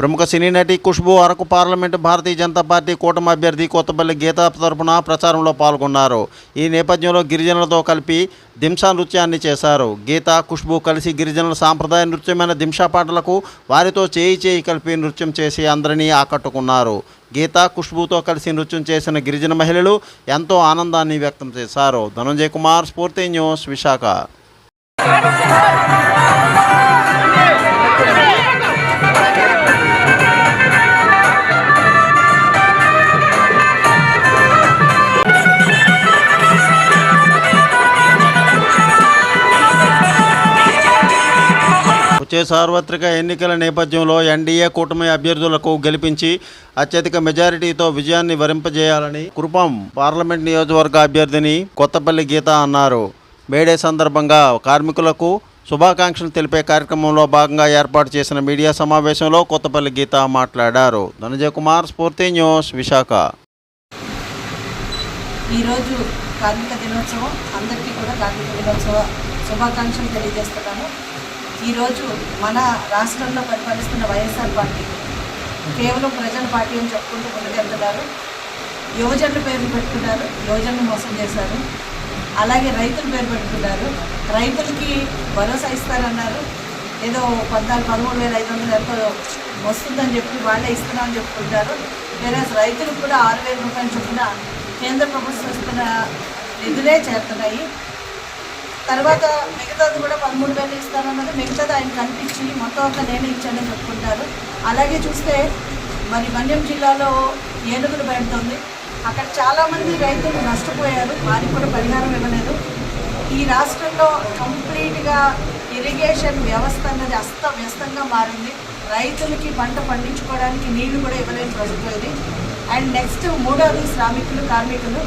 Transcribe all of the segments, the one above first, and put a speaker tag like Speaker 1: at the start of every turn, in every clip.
Speaker 1: ప్రముఖ సినీ నటి ఖుష్బు అరకు పార్లమెంటు భారతీయ జనతా పార్టీ కూటమి అభ్యర్థి కొత్తపల్లి గీత తరపున ప్రచారంలో పాల్గొన్నారు. ఈ నేపథ్యంలో గిరిజనులతో కలిపి దింసా నృత్యాన్ని చేశారు. గీత ఖుష్బు కలిసి గిరిజనుల సాంప్రదాయ నృత్యమైన దింసా పాటలకు వారితో చేయి చేయి కలిపి నృత్యం చేసి అందరినీ ఆకట్టుకున్నారు. గీత ఖుష్బుతో కలిసి నృత్యం చేసిన గిరిజన మహిళలు ఎంతో ఆనందాన్ని వ్యక్తం చేశారు. ధనంజయ్ కుమార్ స్ఫూర్తి న్యూస్ విశాఖ. వచ్చే సార్వత్రిక ఎన్నికల నేపథ్యంలో ఎన్డీఏ కూటమి అభ్యర్థులకు గెలిపించి అత్యధిక మెజారిటీతో విజయాన్ని వరింపజేయాలని కురుపం పార్లమెంట్ నియోజకవర్గ అభ్యర్థిని కొత్తపల్లి గీత అన్నారు. మేడే సందర్భంగా కార్మికులకు శుభాకాంక్షలు తెలిపే కార్యక్రమంలో భాగంగా ఏర్పాటు చేసిన మీడియా సమావేశంలో కొత్తపల్లి గీత మాట్లాడారు. ధనంజయ కుమార్ స్ఫూర్తి న్యూస్ విశాఖ.
Speaker 2: ఈరోజు కార్మిక దినోత్సవం అందరికీ కూడా కార్మిక దినోత్సవ శుభాకాంక్షలు తెలియజేస్తున్నాను. ఈరోజు మన రాష్ట్రంలో పరిపాలిస్తున్న వైఎస్ఆర్ పార్టీ కేవలం ప్రజల పార్టీ అని చెప్పుకుంటూ ముందుకెళ్తున్నారు. యువజనుల పేర్లు పెట్టుకున్నారు యువజనులు మోసం చేశారు. అలాగే రైతుల పేరు పెట్టుకున్నారు. రైతులకి భరోసా ఇస్తారన్నారు. ఏదో పద్నాలుగు పదమూడు వేల ఐదు వందలు ఎంతో వస్తుందని చెప్పి వాళ్ళే ఇస్తున్నామని చెప్పుకుంటారు. వేరే రైతులకు కూడా ఆరు వేల రూపాయలు చొప్పున కేంద్ర ప్రభుత్వం ఇస్తున్న నిధులే చేరుతున్నాయి. తర్వాత మిగతాది కూడా పదమూడు వేలు ఇస్తానన్నది మిగతాది ఆయన కనిపించి మొత్తం అంతా నేనే ఇచ్చానని చెప్పుకుంటారు. అలాగే చూస్తే మరి మన్యం జిల్లాలో ఏనుగులు పెడుతుంది. అక్కడ చాలామంది రైతులు నష్టపోయారు. వారికి కూడా పరిహారం ఇవ్వలేదు. ఈ రాష్ట్రంలో కంప్లీట్గా ఇరిగేషన్ వ్యవస్థ అన్నది అస్తవ్యస్తంగా మారింది. రైతులకి పంట పండించుకోవడానికి నీళ్ళు కూడా ఇవ్వలేని ప్రభుత్వం ఇది అండ్ నెక్స్ట్ మూడవది శ్రామికులు కార్మికులు.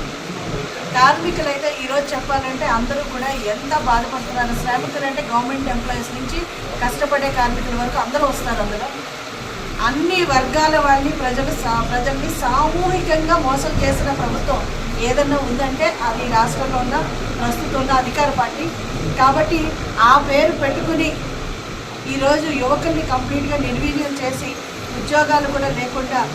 Speaker 2: కార్మికులైతే ఈరోజు చెప్పాలంటే అందరూ కూడా ఎంత బాధపడుతున్నారు. శ్రామికులు అంటే గవర్నమెంట్ ఎంప్లాయీస్ నుంచి కష్టపడే కార్మికుల వరకు అందరూ వస్తారు అందులో. అన్ని వర్గాల వాళ్ళని ప్రజలు సా- ప్రజల్ని సామూహికంగా మోసం చేసిన ప్రభుత్వం ఏదన్నా ఉందంటే అది రాష్ట్రంలో ఉన్న ప్రస్తుతం ఉన్న అధికార పార్టీ. కాబట్టి ఆ పేరు పెట్టుకుని ఈరోజు యువకుల్ని కంప్లీట్గా నిర్వీర్యం చేసి ఉద్యోగాలు కూడా లేకుండా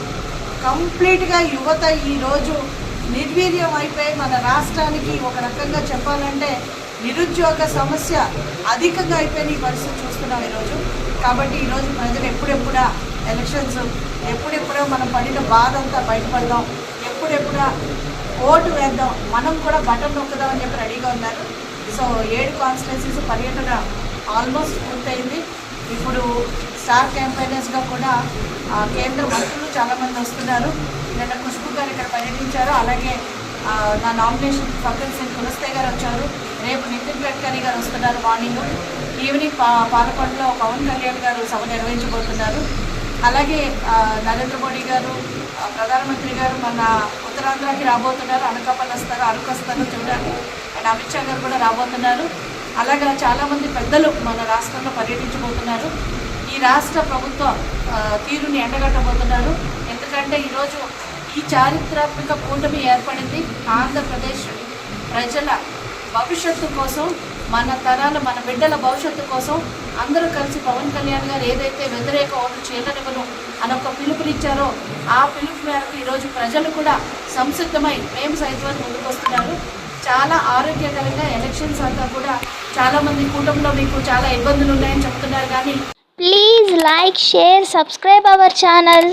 Speaker 2: కంప్లీట్గా యువత ఈరోజు నిర్వీర్యం అయిపోయి మన రాష్ట్రానికి ఒక రకంగా చెప్పాలంటే నిరుద్యోగ సమస్య అధికంగా అయిపోయిన ఈ పరిస్థితి చూస్తున్నాం ఈరోజు. కాబట్టి ఈరోజు ప్రజలు ఎప్పుడెప్పుడా ఎలక్షన్స్ ఎప్పుడెప్పుడో మనం పడిన బాధ అంతా బయటపడదాం. ఎప్పుడెప్పుడా ఓటు వేద్దాం. మనం కూడా బటన్ నొక్కుదాం అని చెప్పి రెడీగా ఉన్నారు. సో ఏడు కాన్స్టిట్యున్సీస్ పర్యటన ఆల్మోస్ట్ పూర్తయింది. ఇప్పుడు స్టార్ క్యాంపైనర్స్గా కూడా కేంద్ర మంత్రులు చాలామంది వస్తున్నారు. నిన్న ఖుష్బు గారు ఇక్కడ పర్యటించారు. అలాగే నా నామినేషన్ ఫకల్ సింగ్ కులస్తే గారు వచ్చారు. రేపు నితిన్ గడ్కరీ గారు వస్తున్నారు మార్నింగ్. ఈవినింగ్ పా పాలకొండలో పవన్ కళ్యాణ్ గారు సభ నిర్వహించబోతున్నారు. అలాగే నరేంద్ర మోడీ గారు ప్రధానమంత్రి గారు మన ఉత్తరాంధ్రకి రాబోతున్నారు. అనకాపల్లి వస్తారు అరకు వస్తారు చూడాలి అండ్ అమిత్ షా గారు కూడా రాబోతున్నారు. అలాగే చాలామంది పెద్దలు మన రాష్ట్రంలో పర్యటించబోతున్నారు. ఈ రాష్ట్ర ప్రభుత్వ తీరుని ఎండగట్టబోతున్నారు. ఎందుకంటే ఈరోజు ఈ చారిత్రాత్మక కూటమి ఏర్పడింది ఆంధ్రప్రదేశ్. ప్రజల భవిష్యత్తు కోసం మన తరాల మన బిడ్డల భవిష్యత్తు కోసం అందరూ కలిసి పవన్ కళ్యాణ్ గారు ఏదైతే వ్యతిరేక ఓటు చేయనివ్వను అని ఒక పిలుపునిచ్చారో ఆ పిలుపు మేరకు ఈరోజు ప్రజలు కూడా సంసిద్ధమై మేము సైతం ముందుకు వస్తున్నారు చాలా ఆరోగ్యకరంగా ఎలక్షన్స్ అంతా కూడా చాలామంది కూటమిలో మీకు చాలా ఇబ్బందులు ఉన్నాయని చెప్తున్నారు కానీ
Speaker 3: please like share subscribe our channel.